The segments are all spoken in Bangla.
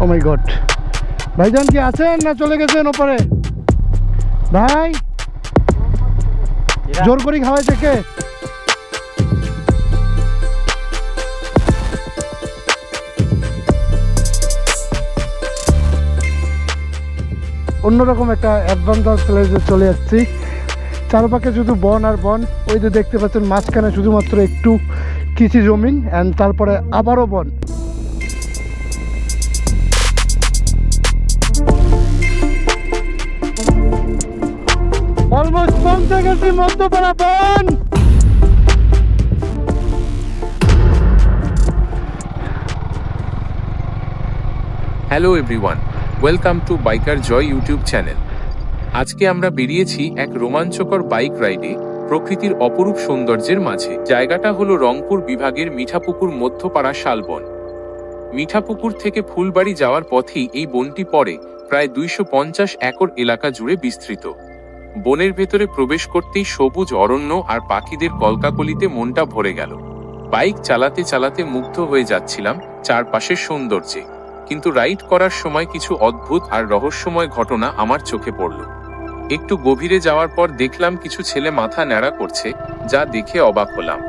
ও মাই গড ভাইজান কি আছেন না চলে গেছেন ওপরে? ভাই জোর করে খাওয়াইছে কে? অন্যরকম একটা অ্যাডভেঞ্চার প্লেসে চলে যাচ্ছি চারপাশে শুধু বন আর বন। ওই যে দেখতে পাচ্ছেন মাঝখানে শুধুমাত্র একটু কৃষি জমিন অ্যান্ড তারপরে আবারও বন। Almost hello everyone welcome to biker Joy YouTube channel আজকে আমরা বেরিয়েছি এক রোমাঞ্চকর বাইক রাইডে প্রকৃতির অপরূপ সৌন্দর্যের মাঝে। জায়গাটা হলো রংপুর বিভাগের মিঠাপুকুর মধ্যপাড়া শালবন। মিঠাপুকুর থেকে ফুলবাড়ি যাওয়ার পথেই এই বনটি পড়ে প্রায় দুইশো পঞ্চাশ একর এলাকা জুড়ে বিস্তৃত। বনের ভেতরে প্রবেশ করতেই সবুজ অরণ্য আর পাখিদের কলকাকলিতে মনটা ভরে গেল। বাইক চালাতে চালাতে মুগ্ধ হয়ে যাচ্ছিলাম চারপাশের সৌন্দর্যে। কিন্তু রাইড করার সময় কিছু অদ্ভুত আর রহস্যময় ঘটনা আমার চোখে পড়ল। একটু গভীরে যাওয়ার পর দেখলাম কিছু ছেলে মাথা ন্যাড়া করছে যা দেখে অবাক হলাম।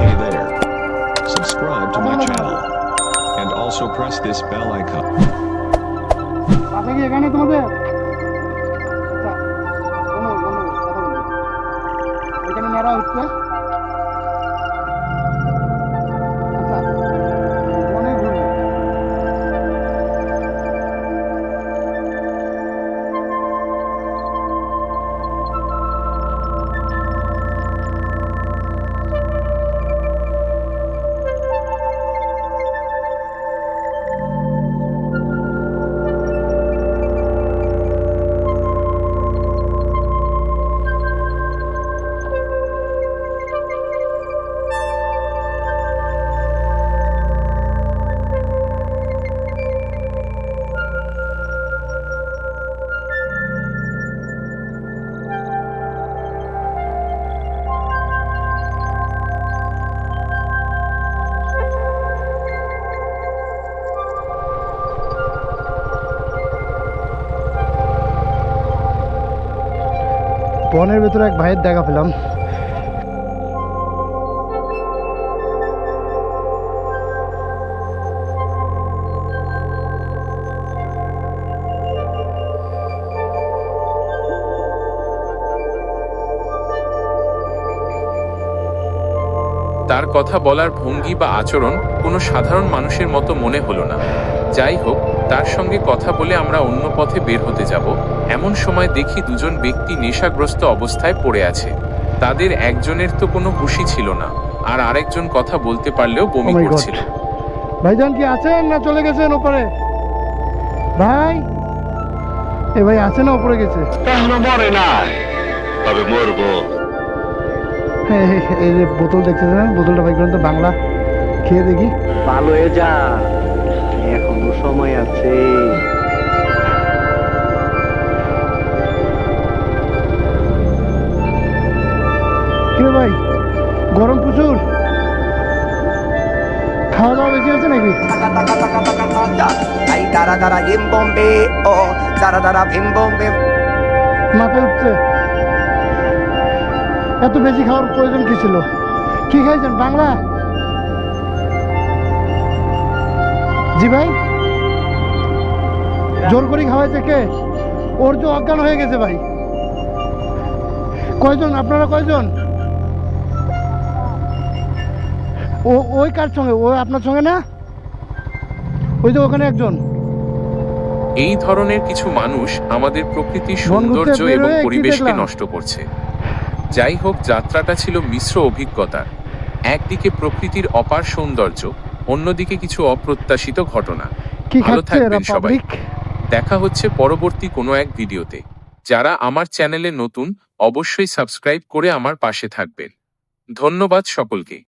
Hey there. Subscribe to my channel. Also press this bell icon. বনের ভেতরে এক ভাইয়ের দেখা পেলাম। তার কথা বলার ভঙ্গি বা আচরণ কোনো সাধারণ মানুষের মতো মনে হলো না। যাই হোক, তার সঙ্গে কথা বলে আমরা অন্য পথে বের হতে যাব। এমন সময় দেখি দুজন ব্যক্তি নেশাগ্রস্ত অবস্থায় পড়ে আছে। তাদের একজনের তো কোনো হুঁশই ছিল না আর আরেকজন কথা বলতে পারলেও বমি করছিল। ভাইজান কি আছেন না চলে গেছেন ওপরে? ভাই? এ ভাই আছে না ওপরে গেছে? এখনও মরে নাই? তবে মরবো। হ্যাঁ, এই- যে বোতল দেখতেছেন? না? বোতলটা ভাই করেন তো বাংলা। খেয়ে দেখি। ভালো হয়ে যা। এখনও সময় আছে। কিরে ভাই? গরম প্রচুর। খাওয়া দাওয়া বেশি আছে নাকি? yim bombe, oh, dara dara bim bombe. মাথায় উঠছে। এত বেশি খাওয়ার প্রয়োজন কি ছিল? কি খাইছেন বাংলা? জি ভাই। জোর করে খাওয়াইছে কে? ওর যে অজ্ঞান হয়ে গেছে ভাই। কয়জন? আপনারা কয়জন? ও ওই কার সঙ্গে? ও আপনার সঙ্গে না? ওই যে ওখানে একজন। এই ধরনের কিছু মানুষ আমাদের প্রকৃতির সৌন্দর্য এবং পরিবেশকে নষ্ট করছে। যাই হোক যাত্রাটা ছিল মিশ্র অভিজ্ঞতার। একদিকে প্রকৃতির অপার সৌন্দর্য অন্যদিকে কিছু অপ্রত্যাশিত ঘটনা। ভালো থাকবেন সবাই। দেখা হচ্ছে পরবর্তী কোনো এক ভিডিওতে। যারা আমার চ্যানেলে নতুন অবশ্যই সাবস্ক্রাইব করে আমার পাশে থাকবেন। ধন্যবাদ সকলকে।